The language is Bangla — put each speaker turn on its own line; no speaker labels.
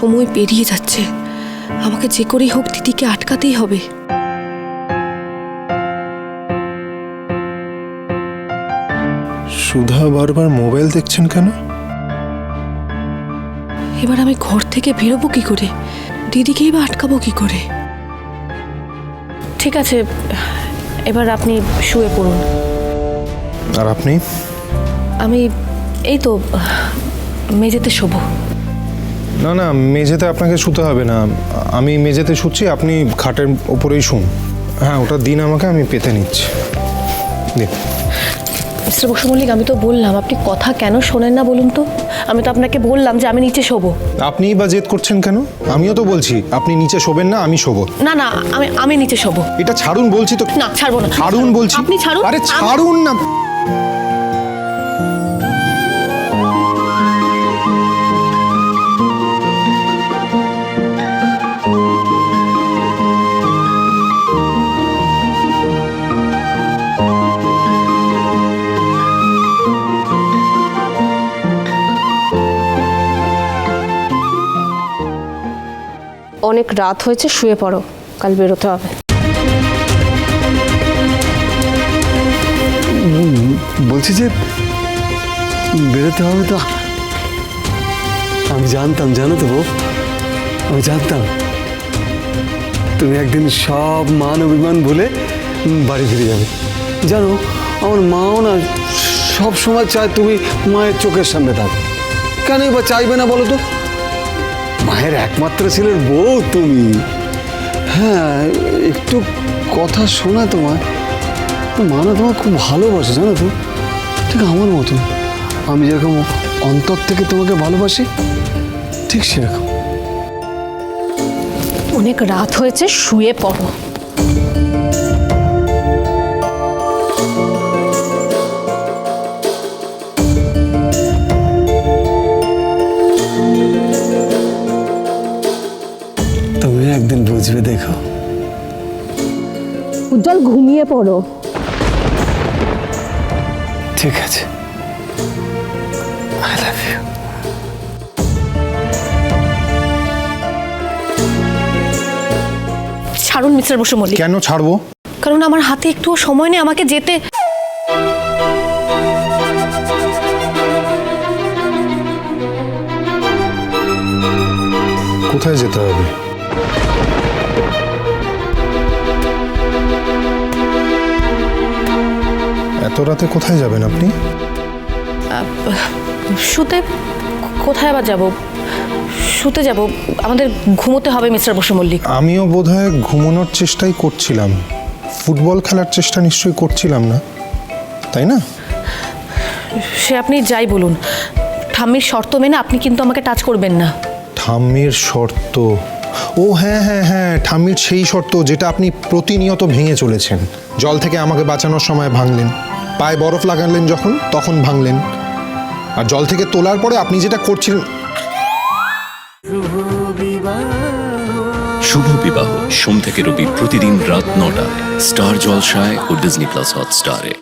সময় পেরিয়ে যাচ্ছে। আমাকে যে করেই হোক দিদিকে আটকাতেই হবে।
সুধা বারবার মোবাইল দেখছেন কেন?
এবার আমি ঘর থেকে বেরোবো কি করে? দিদিকেই বা আটকাবো কি করে?
ঠিক আছে এবার আপনি শুয়ে পড়ুন।
আর আপনি?
আমি এই তো মেঝেতে শোবো।
না না মেঝেতে আপনাকে শুতে হবে না। আমি মেঝেতে শুচ্ছি আপনি খাটের ওপরেই শুন। হ্যাঁ ওটা দিন আমাকে আমি পেতে নিচ্ছি। দিন
মিস্টার বসু মল্লিক আমি তো বললাম আপনি কথা কেন শোনেন না বলুন তো? আমি তো আপনাকে বললাম যে আমি নিচে শোবো।
আপনিই বা জেদ করছেন কেন? আমিও তো বলছি আপনি নিচে শোবেন না আমি শোবো।
না না আমি আমি নিচে শোবো।
এটা ছাড়ুন বলছি তো।
না ছাড়বো না।
ছাড়ুন বলছি।
আপনি ছাড়ুন
আরে ছাড়ুন না।
অনেক রাত হয়েছে, শুয়ে পড়ো, কাল বেরোতে হবে।
বলছি যে বেরোতে হবে তো। আমি জানতাম, জানো তো আমি জানতাম। তুমি একদিন সব মান অভিমান বলে বাড়ি ফিরে যাবে। জানো, আমার মাও না সব সময় চায় তুমি মায়ের চোখের সামনে থাকো কেন বা চাইবে না বলো তো? মায়ের একমাত্র ছেলের বউ তুমি। হ্যাঁ একটু কথা শোনা তোমার মা। না তোমার খুব ভালোবাসে, জানো তো? ঠিক আমার মতো আমি যেরকম অন্তর থেকে তোমাকে ভালোবাসি, ঠিক সেরকম।
অনেক রাত হয়েছে, শুয়ে পড়ো।
একদিন বুঝবে দেখো।
উজ্জ্বল ঘুমিয়ে পড়ো।
ঠিক আছে। আই লাভ ইউ
ছাড়ুন মিস্টার বসু মল্লিক।
কেন ছাড়বো?
কারণ আমার হাতে একটুও সময় নেই আমাকে যেতে।
কোথায় যেতে হবে? এত রাতে কোথায় যাবেন আপনি?
শুতে কোথায় আবার যাব? শুতে যাব। আমাদের ঘুমোতে হবে মিস্টার বসু মল্লিক।
আমিও বোধহয় ঘুমানোর চেষ্টাই করছিলাম। ফুটবল খেলার চেষ্টা নিশ্চয়ই করছিলাম না। তাই না?
সে আপনি যাই বলুন। ঠাম্মির শর্ত মেনে আপনি কিন্তু আমাকে টাচ করবেন না।
ঠাম্মির শর্ত? ও হ্যাঁ হ্যাঁ হ্যাঁ ঠাম্মির সেই শর্ত যেটা আপনি প্রতিনিয়ত ভেঙে চলেছেন। জল থেকে আমাকে বাঁচানোর সময় ভাঙলেন। পায়ে বরফ লাগালেন যখন, তখন ভাঙলেন। আর জল থেকে তোলার পরে আপনি যেটা করছিলেন
শুভ বিবাহ। সোম থেকে রবি প্রতিদিন রাত নটায়। স্টার জলসায় ও ডিজনি প্লাস হটস্টারে।